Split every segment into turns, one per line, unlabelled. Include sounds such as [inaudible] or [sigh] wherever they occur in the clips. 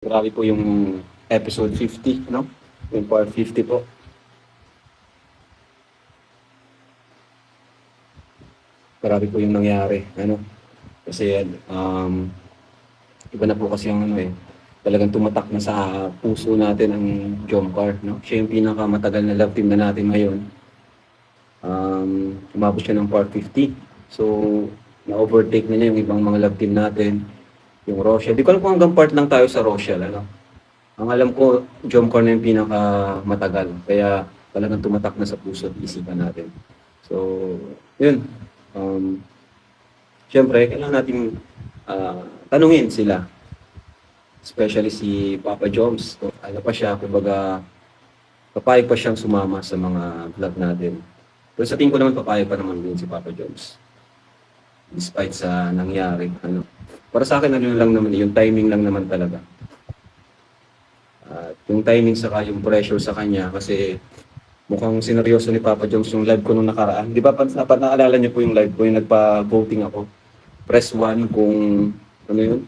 Grabe po yung episode 50, no? Yung part 50 po. Grabe po yung nangyari, ano? Kasi um, iba na po kasi yung ano eh, talagang tumatak na sa puso natin ang Jomcar, no? Siya yung pinakamatagal na love team na natin ngayon. Um, umabot siya ng part 50. So, na-overtake na niya yung ibang mga love team natin. Yung Rochelle. Di ko alam kung hanggang part lang tayo sa Rochelle, ano? Ang alam ko, Jomcar na yung pinakamatagal. Kaya talagang tumatak na sa puso at isipan natin. So, yun. Um, Siyempre, kailangan natin ah, tanungin sila. Especially si Papa Joms. Ano pa siya, kumbaga, papayag pa siyang sumama sa mga vlog natin. Pero sa tingin ko naman, papayag pa naman din si Papa Joms. Despite sa nangyari. Ano. Para sa akin, ano lang naman, yung timing lang naman talaga. At yung timing saka yung pressure sa kanya kasi mukhang sineryoso ni Papa Jones yung live ko nung nakaraan. Di ba, pa, pa, naalala niyo po yung live ko, yung nagpa-voting ako. Press 1 kung, ano yun?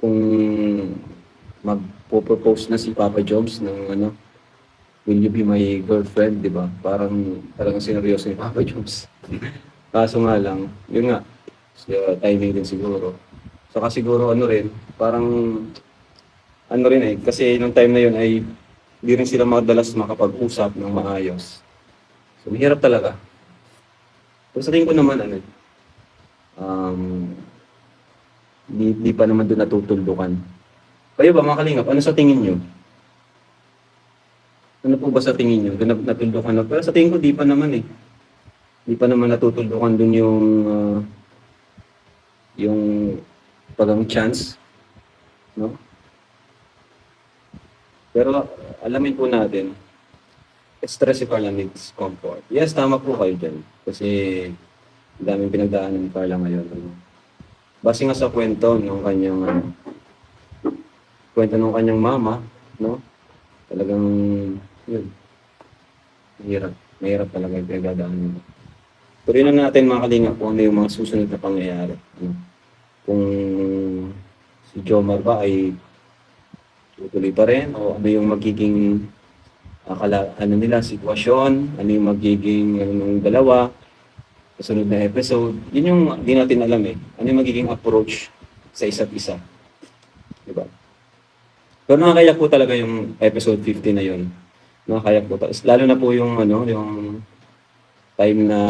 Kung magpo-propose na si Papa Jones ng ano, will you be my girlfriend, di ba? Parang talagang sineryoso ni Papa Jones. [laughs] Kaso nga lang, yun nga, sa timing din siguro. Saka siguro ano rin, parang ano rin eh, kasi nung time na yun ay hindi rin sila madalas makapag-usap ng maayos. So, mahirap talaga. Pero sa tingin ko naman, ano, um, di, di pa naman doon natutuldukan. Kayo ba, mga kalingap, ano sa tingin nyo? Ano po ba sa tingin nyo? Doon nat- natuldukan na. Pero sa tingin ko, di pa naman eh. Di pa naman natutuldukan doon yung ah, yung pagang chance. No? Pero alamin po natin, stress si Carla needs comfort. Yes, tama po kayo dyan. Kasi daming pinagdaanan ni Carla ngayon. Ano. Base nga sa kwento ng kanyang ano, kwento ng kanyang mama, no? Talagang yun. Mahirap. Mahirap talaga yung pinagdadaanan niya. Pero yun natin mga kalinga kung ano yung mga susunod na pangyayari. Ano. Kung si Jomar ba ay tutuloy pa rin o ano yung magiging akala, ano nila, sitwasyon, ano yung magiging ano ng dalawa, kasunod na episode. Yun yung di natin alam eh. Ano yung magiging approach sa isa't isa. Diba? Pero nakakayak po talaga yung episode 50 na yun. Nakakayak po. Lalo na po yung ano, yung time na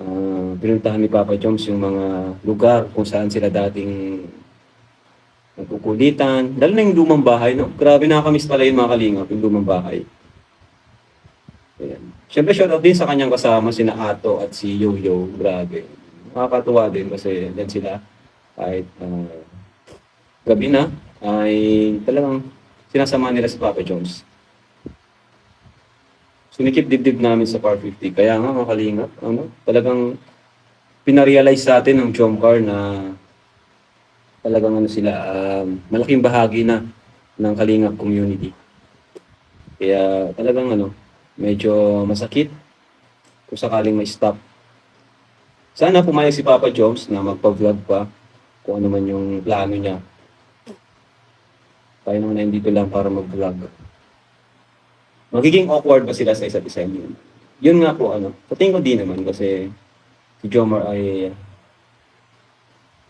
ah, pinuntahan ni Papa Joms yung mga lugar kung saan sila dating nagkukulitan. Lalo na yung lumang bahay, no? Grabe nakakamiss pala yung mga kalingap, yung lumang bahay. Ayan. Siyempre, shoutout din sa kanyang kasama, sina Ato at si Yo-Yo. Grabe. Nakakatuwa din kasi yan sila. Kahit ah, gabi na, ay talagang sinasama nila si Papa Jones. Sunikip dibdib namin sa Par 50. Kaya nga, mga kalingap, ano, talagang pinarealize sa atin ng Jomcar na talagang ano sila, um, malaking bahagi na ng Kalingap community. Kaya talagang ano, medyo masakit kung sakaling may stop. Sana pumayag si Papa Jones na magpa-vlog pa kung ano man yung plano niya. Tayo naman na dito lang para mag-vlog. Magiging awkward ba sila sa isa't isa yun? Yun nga po ano, sa tingin ko di naman kasi si Jomar ay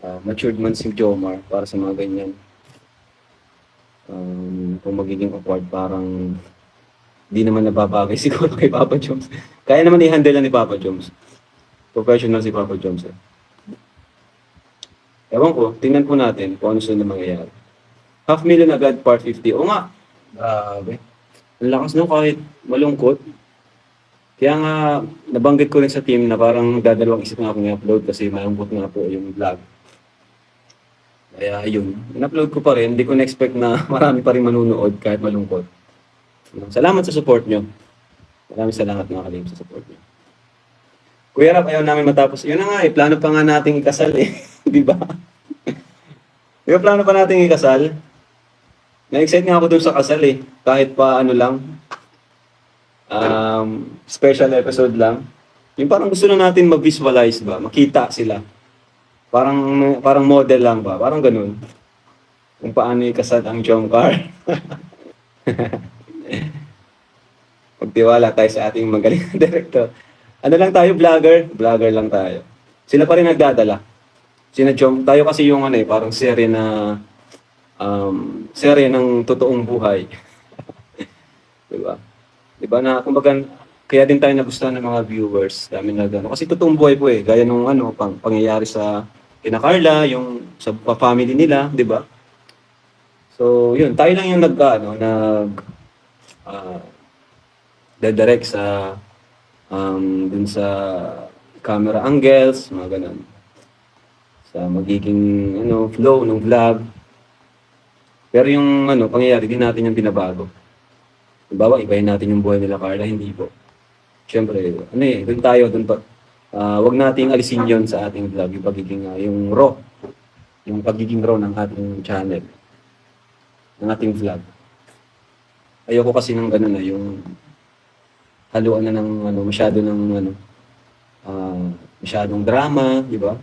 ah, matured man si Jomar para sa mga ganyan. Um, kung magiging awkward, parang di naman nababagay [laughs] siguro kay Papa Jones. Kaya naman i-handle lang ni Papa Jones. Professional si Papa Jones eh. Ewan ko, tingnan po natin kung ano na mangyayari. Half million agad, part 50. O nga, grabe. Ang lakas nung kahit malungkot. Kaya nga, nabanggit ko rin sa team na parang dadalawang isip nga akong i-upload kasi malungkot nga po yung vlog. Kaya yun, in-upload ko pa rin. Hindi ko na-expect na [laughs] marami pa rin manunood kahit malungkot. Salamat sa support nyo. Maraming salamat mga kalim sa support nyo. Kuya Rap, ayaw namin matapos. Yun na nga eh, plano pa nga nating ikasal eh. [laughs] Di ba? Ba plano pa nating ikasal? Na-excite nga ako dun sa kasal eh. Kahit pa ano lang, um, special episode lang. Yung parang gusto na natin mag-visualize ba, makita sila. Parang parang model lang ba, parang ganun. kung paano ikasad ang Jomcar. [laughs] Magtiwala tayo sa ating magaling na director. Ano lang tayo, vlogger? Vlogger lang tayo. Sila pa rin nagdadala. Sina Jom, tayo kasi yung ano eh, parang serye na um, serye ng totoong buhay. [laughs] diba? Diba na, kumbaga, kaya din tayo nagustuhan ng mga viewers. Dami na gano'n. Kasi totoong buhay po eh. Gaya nung ano, pang, pangyayari sa kina Carla, yung sa family nila, di ba? So, yun. Tayo lang yung nag, ano, nag, ah, direct sa, um, dun sa camera angles, mga ganun. Sa magiging, ano, flow ng vlog. Pero yung, ano, pangyayari, din natin yung binabago. Halimbawa, ibahin natin yung buhay nila Carla, hindi po. Siyempre, ano eh, doon tayo, doon pa. Ah, wag nating alisin yon sa ating vlog, yung pagiging, ah, yung raw, yung pagiging raw ng ating channel, ng ating vlog. Ayoko kasi ng ganun na, yung haluan na ng, ano, masyado ng, ano, ah, masyadong drama, di ba?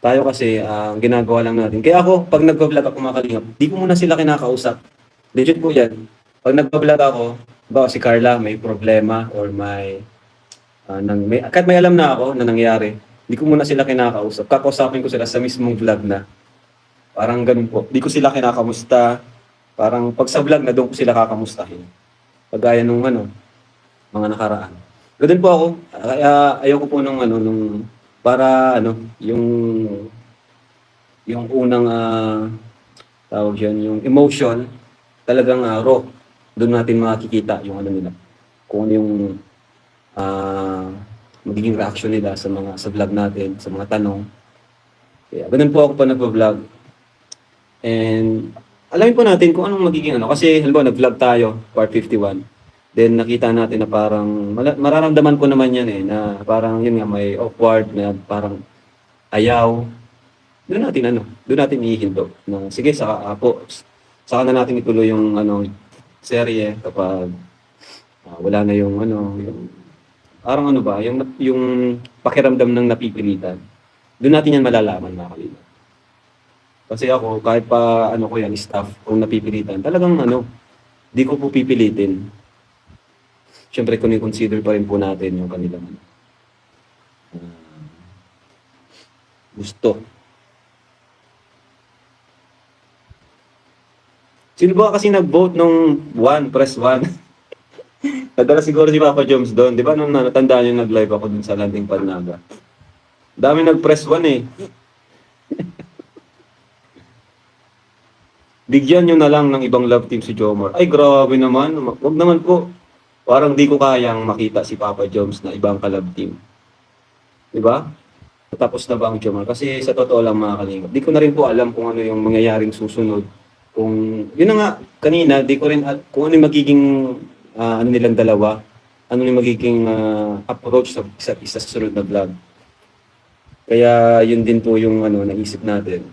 Tayo kasi, ah, ang ginagawa lang natin. Kaya ako, pag nag-vlog ako mga kalingap, di ko muna sila kinakausap. Legit po yan. Pag nag-vlog ako, ba si Carla may problema or may, ah, nang, may kahit may alam na ako na nangyari, di ko muna sila kinakausap. Kakausapin ko sila sa mismong vlog na. Parang ganun po. Di ko sila kinakamusta. Parang pag sa vlog na doon ko sila kakamustahin. Pagaya nung ano, mga nakaraan. Ganun po ako. Kaya ayoko po nung ano, nung para ano, yung yung unang ah, tawag dyan, yung emotion, talagang ah, raw. Doon natin makikita yung ano nila. Kung ano yung ah, magiging reaction nila sa mga sa vlog natin, sa mga tanong. Kaya ganun po ako pa nagvo-vlog. And alamin po natin kung anong magiging ano. Kasi halimbawa nag-vlog tayo, part 51. Then nakita natin na parang, mararamdaman ko naman yan eh, na parang yun nga may awkward, na parang ayaw. Doon natin ano, doon natin ihihinto. Na, sige, saka ah, po, saka na natin ituloy yung ano, serye kapag ah, wala na yung ano, yung parang ano ba, yung yung pakiramdam ng napipilitan. Doon natin yan malalaman mga kalina. Kasi ako, kahit pa ano ko yan, staff, kung napipilitan, talagang ano, di ko po pipilitin. Siyempre, kung consider pa rin po natin yung kanilang ah, gusto. Sino ba kasi nag-vote nung 1, press 1? [laughs] Nadala siguro si Papa Joms doon. Di ba nung natandaan niyo nag-live ako dun sa Landing Panaga? Dami nag-press 1 eh. [laughs] Bigyan nyo na lang ng ibang love team si Jomar. Ay, grabe naman. Huwag naman po. Parang di ko kayang makita si Papa Joms na ibang kalab team. Di ba? Tapos na ba ang Jomar? Kasi sa totoo lang mga kalingap, di ko na rin po alam kung ano yung mangyayaring susunod. Kung, yun na nga, kanina, di ko rin, kung ano yung magiging, ah, ano nilang dalawa, ano yung magiging ah, approach sa isa't isa sa sunod na vlog. Kaya yun din po yung ano, naisip natin.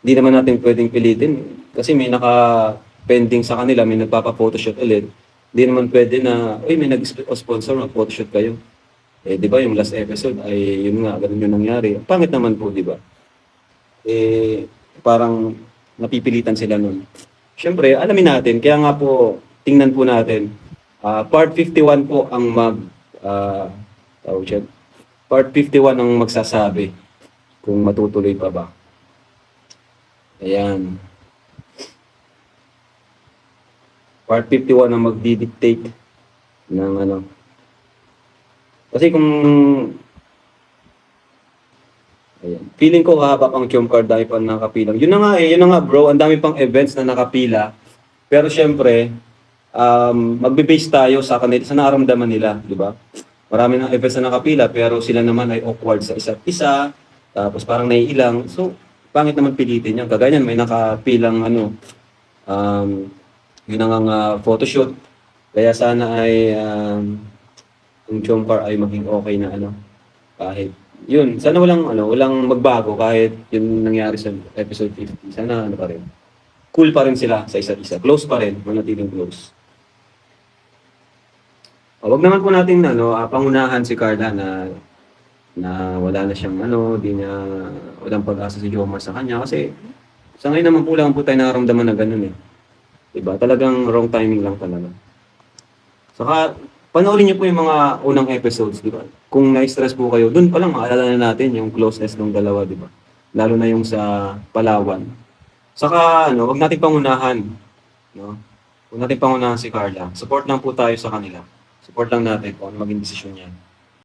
Hindi naman natin pwedeng pilitin kasi may naka-pending sa kanila, may nagpapa-photoshoot ulit. Hindi naman pwede na, uy, may nag-sponsor, mag-photoshoot kayo. Eh, di ba, yung last episode ay yun nga, ganun yung nangyari. Pangit naman po, di ba? Eh, parang napipilitan sila nun. Siyempre, alamin natin, kaya nga po, tingnan po natin, ah, part 51 po ang mag, ah, tawag siya, part 51 ang magsasabi kung matutuloy pa ba. Ayan. Part 51 ang magdi-dictate ng ano. Kasi kung Ayan. Feeling ko haba pang Chum card dahil pa nakapilang. Yun na nga eh, yun na nga bro, ang dami pang events na nakapila. Pero syempre, um, magbe-base tayo sa kanila, sa nararamdaman nila, di ba? Marami ng events na nakapila, pero sila naman ay awkward sa isa't isa, tapos parang naiilang. So, pangit naman pilitin yan. Kagaya niyan, may nakapilang ano, um, yun ang uh, photoshoot. Kaya sana ay um, yung Chomcar ay maging okay na ano, kahit yun, sana walang ano, walang magbago kahit yung nangyari sa episode 50. Sana ano pa rin. Cool pa rin sila sa isa't isa. Close pa rin, manatiling close. O, wag naman po natin ano, ah, pangunahan si Carla na na wala na siyang ano, di niya walang pag-asa si Jomar sa kanya kasi sa ngayon naman po lang po tayo nararamdaman na ganun eh. Diba? Talagang wrong timing lang talaga. Saka, panoorin niyo po yung mga unang episodes, di ba? Kung na-stress po kayo, dun pa lang maalala na natin yung closeness ng dalawa, di ba? Lalo na yung sa Palawan. Saka, ano, wag natin pangunahan, no? Huwag natin pangunahan si Carla. Support lang po tayo sa kanila. Support lang natin kung ano maging desisyon niya.